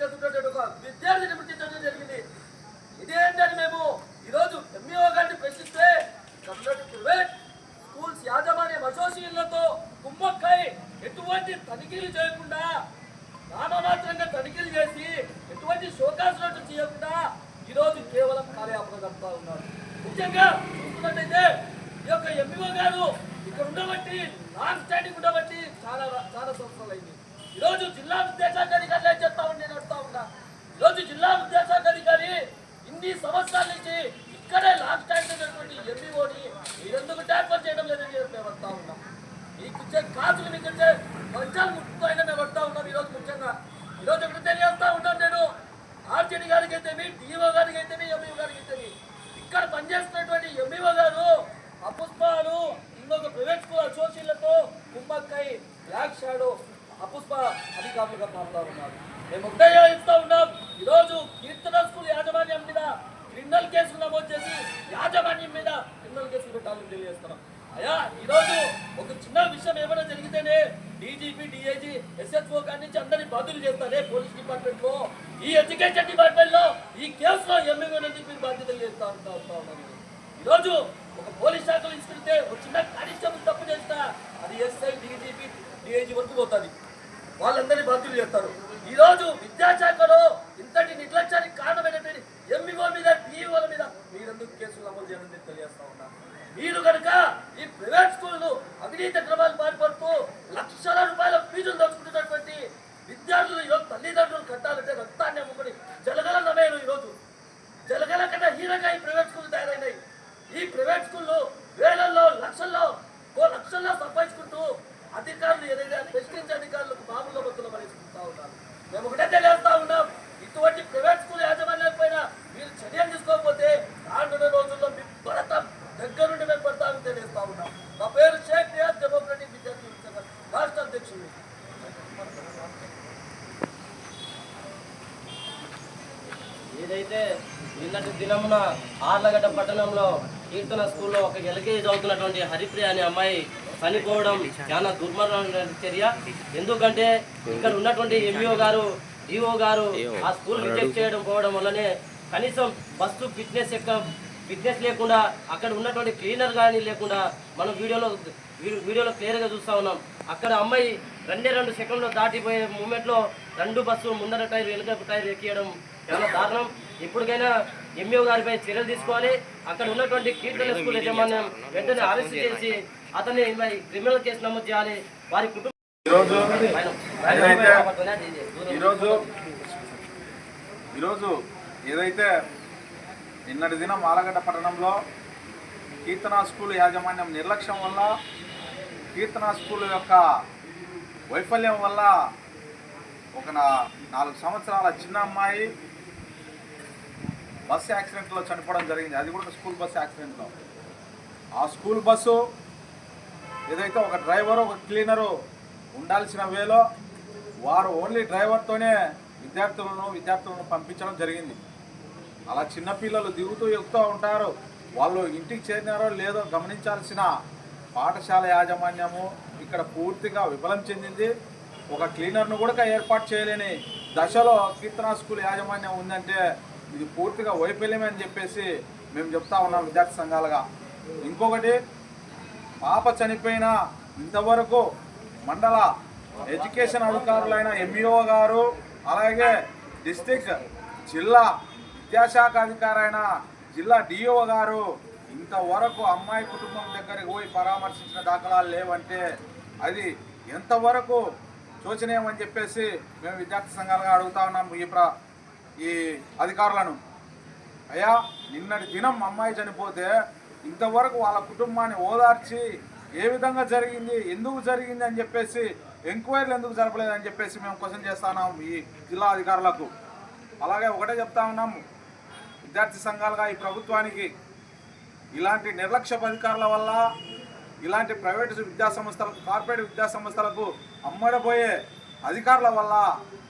చదువుతున్నటువంటి ఒక విద్యార్థిని చదువు జరిగింది. ఇదేంటని మేము. ఈరోజు ఎంఈఓ గారిని ప్రశ్నిస్తే కమ్యూనిటీ ప్రైవేట్ స్కూల్స్ యాజమాన్యం అసోసియేషన్లతో కుమ్మక్కై ఎటువంటి తనిఖీలు చేయకుండా నామమాత్రంగా తనిఖీలు చేసి ఎటువంటి షోకాస్ నోట్లు చేయకుండా ఈరోజు కేవలం కార్యాపణ జరుపుతా ఉన్నారు. ముఖ్యంగా చూసుకున్నట్టయితే ఈ యొక్క ఎంఈఓ గారు ఇక్కడ ఉండబట్టి నా అయితే డిఓ గారికి అయితే ఎంఈఓ గారికి అయితే ఇక్కడ పనిచేస్తున్నటువంటి ఎంఈఓ గారు అపుష్పాలు ఇంకొక ప్రైవేట్ స్కూల్ అసోసియేషన్లతో కుంభక్కై బ్లాక్ షాడో అపుష్ప అధికారులుగా మారుతా మేము మేము ఉద్యోగిస్తూ ఉన్నాం ఈరోజు కీర్తన స్కూల్ యాజమాన్యం మీద క్రిమినల్ కేసులు నమోదు చేసి యాజమాన్యం మీద క్రిమినల్ కేసులు పెట్టాలని తెలియజేస్తున్నాం. అయ్యా ఈరోజు ఒక చిన్న విషయం ఏమైనా జరిగితేనే డీజీపీ డిఐజీ ఎస్ఎస్ఓ కానీ నుంచి అందరినీ బదులు చేస్తారే పోలీస్ డిపార్ట్మెంట్లో? ఈ ఎడ్యుకేషన్ డిపార్ట్మెంట్లో ఈ కేసులో ఎంఏ మీరు బాధ్యతలు చేస్తా ఉంటా ఉంటా ఈరోజు ఒక పోలీస్ శాఖలో ఇస్తుంటే ఒక చిన్న కానిస్టేబుల్ తప్పు చేస్తా అది ఎస్ఐ డీజీపీ డిఐజీ వరకు పోతుంది. వాళ్ళందరినీ బాధ్యులు చేస్తారు. ఈ రోజు విద్యాశాఖలో ఇంతటి నిర్లక్ష్యానికి కారణమైనటువంటి ఎంఈఓ మీద డిఈఓల మీద మీరెందుకు కేసులు నమోదు చేయడం నేను తెలియజేస్తా ఉన్నా మీరు కనుక ఈ ప్రైవేట్ స్కూళ్ళు అవినీతి క్రమాలు పాల్పడుతూ లక్షల రూపాయల ఫీజులు దొరుకుతున్నటువంటి విద్యార్థులు ఈరోజు తల్లిదండ్రులు కట్టాలంటే రక్తాన్ని అమ్ముకొని జలగల నమేను ఈరోజు జలగల కన్నా హీనంగా ఈ ప్రైవేట్ స్కూల్ తయారైనాయి ఈ ప్రైవేట్ స్కూళ్ళు వేలల్లో లక్షల్లో ఓ లక్షల్లో సంపాదించుకుంటూ అధికారులు ఏదైతే ప్రశ్నించే అధికారులకు మామూలు బతులు మరేసుకుంటా ఉన్నారు మేము ఒకటే తెలియజేస్తా ఉన్నాం ఇటువంటి ప్రైవేట్ స్కూల్ యాజమాన్యాల పైన మీరు చర్యలు తీసుకోకపోతే రానున్న రోజుల్లో మీ భరతం దగ్గర నుండి మేము పడతామని తెలియజేస్తా ఉన్నాం నా పేరు షేక్ రియాజ్ డెమోక్రటిక్ విద్యార్థి సంఘం రాష్ట్ర అధ్యక్షుడు ఏదైతే నిన్నటి దినమున ఆర్లగడ్డ పట్టణంలో కీర్తన స్కూల్లో ఒక ఎల్కేజీ చదువుతున్నటువంటి హరిప్రియ అనే అమ్మాయి చనిపోవడం చాలా దుర్మరణ చర్య. ఎందుకంటే ఇక్కడ ఉన్నటువంటి ఎంఈఓ గారు డిఓ గారు ఆ స్కూల్ రిజెక్ట్ చేయడం పోవడం వల్లనే కనీసం బస్సు ఫిట్నెస్ యొక్క ఫిట్నెస్ లేకుండా అక్కడ ఉన్నటువంటి క్లీనర్ కానీ లేకుండా మనం వీడియోలో వీడియోలో క్లియర్గా చూస్తా ఉన్నాం. అక్కడ అమ్మాయి రెండే రెండు సెకండ్లో దాటిపోయే మూమెంట్లో రెండు బస్సు ముందర టైర్ వెనుక టైర్ ఎక్కియడం చాలా దారుణం. ఇప్పటికైనా ఎంఈఓ గారిపై చర్యలు తీసుకోవాలి. అక్కడ ఉన్నటువంటి కీర్తన స్కూల్ యజమాన్యం వెంటనే అరెస్ట్ చేసి అతన్ని క్రిమినల్ కేసు నమోదు చేయాలి. వారి కుటుంబం ఈరోజు ఈరోజు ఈరోజు ఏదైతే నిన్నటి దినం ఆలగడ్డ పట్టణంలో కీర్తన స్కూల్ యాజమాన్యం నిర్లక్ష్యం వల్ల కీర్తన స్కూల్ యొక్క వైఫల్యం వల్ల ఒక నాలుగు సంవత్సరాల చిన్న అమ్మాయి బస్సు యాక్సిడెంట్లో చనిపోవడం జరిగింది. అది కూడా స్కూల్ బస్ యాక్సిడెంట్లో. ఆ స్కూల్ బస్సు ఏదైతే ఒక డ్రైవరు ఒక క్లీనరు ఉండాల్సిన వేలో వారు ఓన్లీ డ్రైవర్తోనే విద్యార్థులను విద్యార్థులను పంపించడం జరిగింది. అలా చిన్నపిల్లలు దిగుతూ ఎక్కుతూ ఉంటారు. వాళ్ళు ఇంటికి చేరినారో లేదో గమనించాల్సిన పాఠశాల యాజమాన్యము ఇక్కడ పూర్తిగా విఫలం చెందింది. ఒక క్లీనర్ను కూడా ఏర్పాటు చేయలేని దశలో కీర్తన స్కూల్ యాజమాన్యం ఉందంటే ఇది పూర్తిగా వైఫల్యమే అని చెప్పేసి మేము చెప్తా ఉన్నాం విద్యార్థి సంఘాలుగా. ఇంకొకటి పాప చనిపోయిన ఇంతవరకు మండల ఎడ్యుకేషన్ అధికారులైన ఎంఈఓ గారు అలాగే డిస్టిక్ జిల్లా విద్యాశాఖ అధికారి అయిన జిల్లా డిఓ గారు ఇంతవరకు అమ్మాయి కుటుంబం దగ్గరికి పోయి పరామర్శించిన దాఖలాలు లేవంటే అది ఎంతవరకు శోచనీయమని చెప్పేసి మేము విద్యార్థి సంఘాలుగా అడుగుతా ఉన్నాము ఈ ప్ర ఈ అధికారులను. అయ్యా నిన్నటి దినం అమ్మాయి చనిపోతే ఇంతవరకు వాళ్ళ కుటుంబాన్ని ఓదార్చి ఏ విధంగా జరిగింది ఎందుకు జరిగింది అని చెప్పేసి ఎంక్వైరీలు ఎందుకు జరపలేదని చెప్పేసి మేము క్వశ్చన్ చేస్తున్నాం ఈ జిల్లా అధికారులకు. అలాగే ఒకటే చెప్తా ఉన్నాం విద్యార్థి సంఘాలుగా ఈ ప్రభుత్వానికి ఇలాంటి నిర్లక్ష్య అధికారుల వల్ల ఇలాంటి ప్రైవేట్ విద్యాసంస్థలకు కార్పొరేట్ విద్యాసంస్థలకు అమ్మడబోయే అధికారుల వల్ల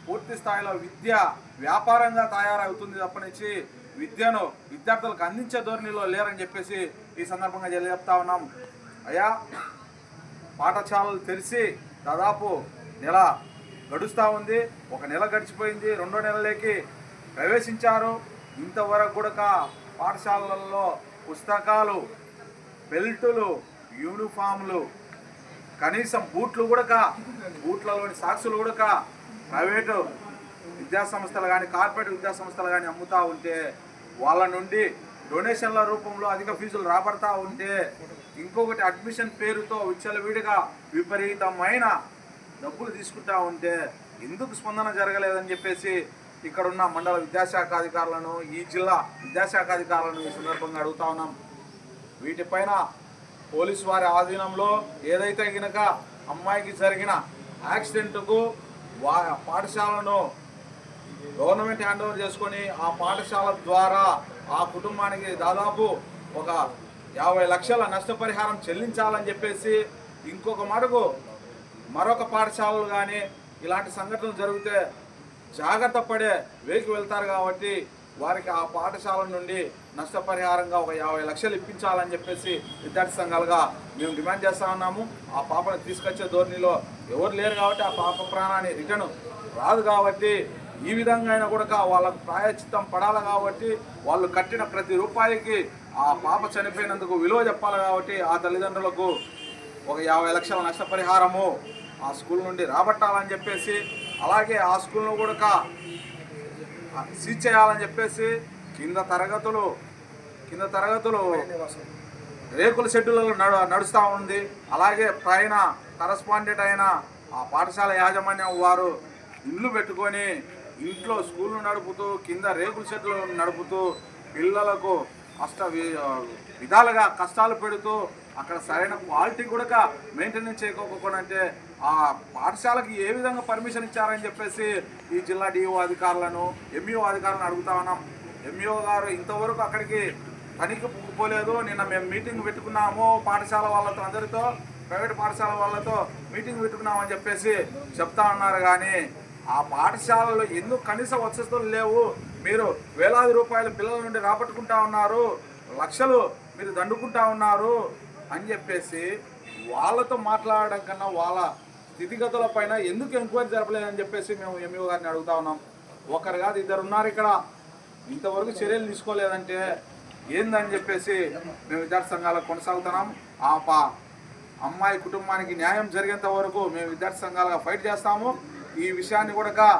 పూర్తి స్థాయిలో విద్య వ్యాపారంగా తయారవుతుంది తప్పనిచ్చి విద్యను విద్యార్థులకు అందించే ధోరణిలో లేరని చెప్పేసి ఈ సందర్భంగా చెప్తా ఉన్నాం. అయ్యా పాఠశాలలు తెరిచి దాదాపు నెల గడుస్తూ ఉంది. ఒక నెల గడిచిపోయింది. రెండో నెలలోకి ప్రవేశించారు. ఇంతవరకు కూడా పాఠశాలల్లో పుస్తకాలు బెల్టులు యూనిఫామ్లు కనీసం బూట్లు కూడా బూట్లలోని సాక్సులు కూడా ప్రైవేటు విద్యాసంస్థలు కానీ కార్పొరేట్ విద్యాసంస్థలు కానీ అమ్ముతూ ఉంటే వాళ్ళ నుండి డొనేషన్ల రూపంలో అధిక ఫీజులు రాబడతా ఉంటే ఇంకొకటి అడ్మిషన్ పేరుతో విచ్చలవిడిగా విపరీతమైన డబ్బులు తీసుకుంటా ఉంటే ఎందుకు స్పందన జరగలేదని చెప్పేసి ఇక్కడ ఉన్న మండల విద్యాశాఖ అధికారులను ఈ జిల్లా విద్యాశాఖ అధికారులను ఈ సందర్భంగా అడుగుతా ఉన్నాం. వీటిపైన పోలీసు వారి ఆధీనంలో ఏదైతే గనక అమ్మాయికి జరిగిన యాక్సిడెంట్కు వా పాఠశాలను గవర్నమెంట్ హ్యాండ్ ఓవర్ చేసుకొని ఆ పాఠశాల ద్వారా ఆ కుటుంబానికి దాదాపు ఒక యాభై లక్షల నష్టపరిహారం చెల్లించాలని చెప్పేసి ఇంకొక మటుకు మరొక పాఠశాలలు కానీ ఇలాంటి సంఘటనలు జరిగితే జాగ్రత్త పడే వేకి వెళ్తారు కాబట్టి వారికి ఆ పాఠశాల నుండి నష్టపరిహారంగా ఒక యాభై లక్షలు ఇప్పించాలని చెప్పేసి విద్యార్థి సంఘాలుగా మేము డిమాండ్ చేస్తా ఉన్నాము. ఆ పాపను తీసుకొచ్చే ధోరణిలో ఎవరు లేరు కాబట్టి ఆ పాప ప్రాణాన్ని రిటర్న్ రాదు కాబట్టి ఈ విధంగా అయినా కూడా వాళ్ళకు ప్రాయచిత్తం పడాలి కాబట్టి వాళ్ళు కట్టిన ప్రతి రూపాయికి ఆ పాప చనిపోయినందుకు విలువ చెప్పాలి కాబట్టి ఆ తల్లిదండ్రులకు ఒక యాభై లక్షల నష్టపరిహారము ఆ స్కూల్ నుండి రాబట్టాలని చెప్పేసి అలాగే ఆ స్కూల్ను కూడా సీజ్ చేయాలని చెప్పేసి కింద తరగతులు కింద తరగతులు రేకుల షెడ్యూల్లో నడు నడుస్తూ ఉంది. అలాగే పైన కరస్పాండెంట్ అయిన ఆ పాఠశాల యాజమాన్యం వారు ఇల్లు పెట్టుకొని ఇంట్లో స్కూళ్ళు నడుపుతూ కింద రేకుల షెడ్లు నడుపుతూ పిల్లలకు అష్ట వి- విధాలుగా కష్టాలు పెడుతూ అక్కడ సరైన క్వాలిటీ కూడా మెయింటెనెన్స్ చేయకపోకుండా అంటే ఆ పాఠశాలకి ఏ విధంగా పర్మిషన్ ఇచ్చారని చెప్పేసి ఈ జిల్లా డిఓ అధికారులను ఎంఈఓ అధికారులను అడుగుతా ఉన్నాం. ఎంఈఓ గారు ఇంతవరకు అక్కడికి పనికి పోలేదు. నిన్న మేము మీటింగ్ పెట్టుకున్నాము పాఠశాల వాళ్ళతో అందరితో ప్రైవేట్ పాఠశాల వాళ్ళతో మీటింగ్ పెట్టుకున్నామని చెప్పేసి చెప్తా ఉన్నారు. కానీ ఆ పాఠశాలలో ఎందుకు కనీస వసతులు లేవు. మీరు వేలాది రూపాయలు పిల్లల నుండి రాబట్టుకుంటా ఉన్నారు. లక్షలు మీరు దండుకుంటా ఉన్నారు అని చెప్పేసి వాళ్ళతో మాట్లాడడం కన్నా వాళ్ళ స్థితిగతుల పైన ఎందుకు ఎంక్వైరీ జరపలేదని చెప్పేసి మేము ఎంఈఓ గారిని అడుగుతా ఉన్నాం. ఒకరు కాదు ఇద్దరు ఉన్నారు ఇక్కడ. ఇంతవరకు చర్యలు తీసుకోలేదంటే ఏందని చెప్పేసి మేము విద్యార్థి సంఘాలకు కొనసాగుతున్నాం. ఆ పా అమ్మాయి కుటుంబానికి న్యాయం జరిగేంత వరకు మేము విద్యార్థి సంఘాలుగా ఫైట్ చేస్తాము. ఈ విషయాన్ని కూడా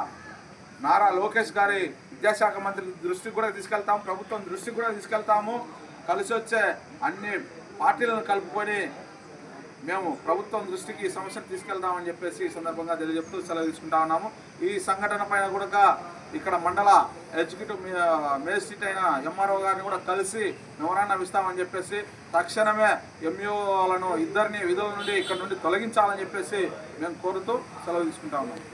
నారా లోకేష్ గారి విద్యాశాఖ మంత్రి దృష్టికి కూడా తీసుకెళ్తాము ప్రభుత్వం దృష్టికి కూడా తీసుకెళ్తాము. కలిసి వచ్చే అన్ని పార్టీలను కలుపుకొని మేము ప్రభుత్వం దృష్టికి ఈ సమస్యను తీసుకెళ్దామని చెప్పేసి ఈ సందర్భంగా తెలియజెప్తూ సెలవు తీసుకుంటా ఉన్నాము. ఈ సంఘటన పైన కూడా ఇక్కడ మండల ఎగ్జిక్యూటివ్ మేజిస్ట్రేట్ అయిన ఎంఆర్ఓ గారిని కూడా కలిసి మెమరాండం ఇస్తామని చెప్పేసి తక్షణమే ఎంఈఓలను ఇద్దరిని విధుల నుండి ఇక్కడ నుండి తొలగించాలని చెప్పేసి మేము కోరుతూ సెలవు తీసుకుంటా ఉన్నాము.